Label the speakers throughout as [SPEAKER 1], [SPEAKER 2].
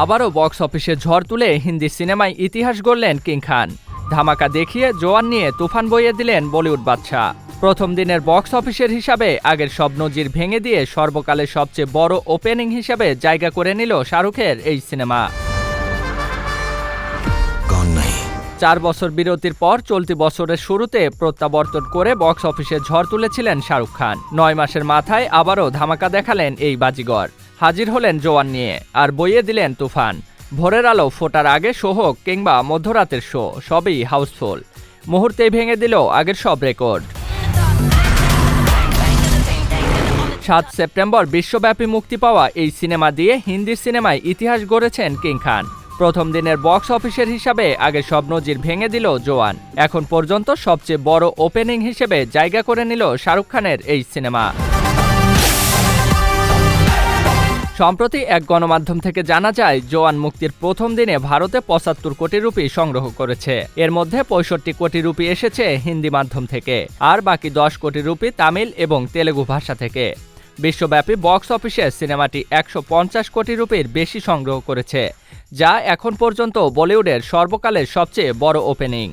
[SPEAKER 1] আবারও বক্স অফিসে ঝড় তুলে হিন্দি সিনেমায় ইতিহাস গড়লেন কিং খান। ধামাকা দেখিয়ে জোয়ান নিয়ে তুফান বইয়ে দিলেন বলিউড বাদশাহ। প্রথম দিনের বক্স অফিসের হিসাবে আগের সব নজির ভেঙে দিয়ে সর্বকালের সবচেয়ে বড় ওপেনিং হিসাবে জায়গা করে নিল শাহরুখের এই সিনেমা। চার বছর বিরতির পর চলতি বছরের শুরুতে প্রত্যাবর্তন করে বক্স অফিসে ঝড় তুলেছিলেন শাহরুখ খান। নয় মাসের মাথায় আবারও ধামাকা দেখালেন এই বাজিগর। হাজির হলেন জোয়ান নিয়ে আর বইয়ে দিলেন তুফান। ভোরের আলো ফোটার আগে শো হোক কিংবা মধ্যরাতের শো, সবই হাউসফুল। মুহূর্তেই ভেঙে দিল আগের সব রেকর্ড। সাত সেপ্টেম্বর বিশ্বব্যাপী মুক্তি পাওয়া এই সিনেমা দিয়ে হিন্দি সিনেমায় ইতিহাস গড়েছেন কিং খান। প্রথম দিনের বক্স অফিসের হিসাবে আগে সব নজির ভেঙে দিল জোয়ান। এখন পর্যন্ত সবচেয়ে বড় ওপেনিং হিসেবে জায়গা করে নিল শাহরুখ খানের এই সিনেমা। সম্প্রতি এক গণমাধ্যম থেকে জানা যায়, জোয়ান মুক্তির প্রথম দিনে ভারতে পঁচাত্তর কোটি রুপি সংগ্রহ করেছে। এর মধ্যে পঁয়ষট্টি কোটি রুপি এসেছে হিন্দি মাধ্যম থেকে, আর বাকি দশ কোটি রুপি তামিল এবং তেলেগু ভাষা থেকে। বিশ্বব্যাপী বক্স অফিসে সিনেমাটি একশো পঞ্চাশ কোটি রুপির বেশি সংগ্রহ করেছে, যা এখন পর্যন্ত বলিউডের সর্বকালের সবচেয়ে বড় ওপেনিং।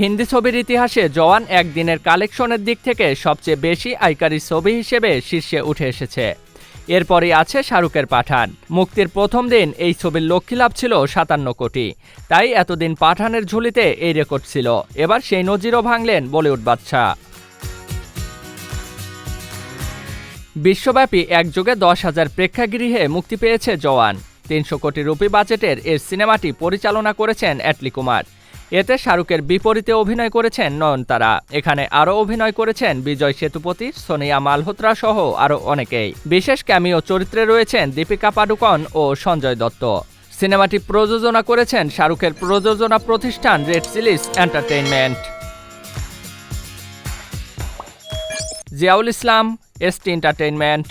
[SPEAKER 1] হিন্দি ছবির ইতিহাসে জওয়ান একদিনের কালেকশনের দিক থেকে সবচেয়ে বেশি আয়কারী ছবি হিসেবে শীর্ষে উঠে এসেছে। এরপরই আছে শাহরুখের পাঠান। মুক্তির প্রথম দিন এই ছবির লক্ষ্মী লাভ ছিল সাতান্ন কোটি। তাই এতদিন পাঠানের ঝুলিতে এই রেকর্ড ছিল। এবার সেই নজিরও ভাঙলেন বলিউড বাদশা বিশ্বব্যাপী একযোগে দশ হাজার প্রেক্ষাগৃহে মুক্তি পেয়েছে জওয়ান। তিনশো কোটি রুপি বাজেটের এর সিনেমাটি পরিচালনা করেছেন অ্যাটলি কুমার। এতে শাহরুখের বিপরীতে অভিনয় করেছেন নয়নতারা। এখানে আরও অভিনয় করেছেন বিজয় সেতুপতি, সোনিয়া মালহোত্রা সহ আরও অনেকেই। বিশেষ ক্যামিও চরিত্রে রয়েছেন দীপিকা পাডুকন ও সঞ্জয় দত্ত। সিনেমাটি প্রযোজনা করেছেন শাহরুখের প্রযোজনা প্রতিষ্ঠান red chillies entertainment Ziaul Islam ST entertainment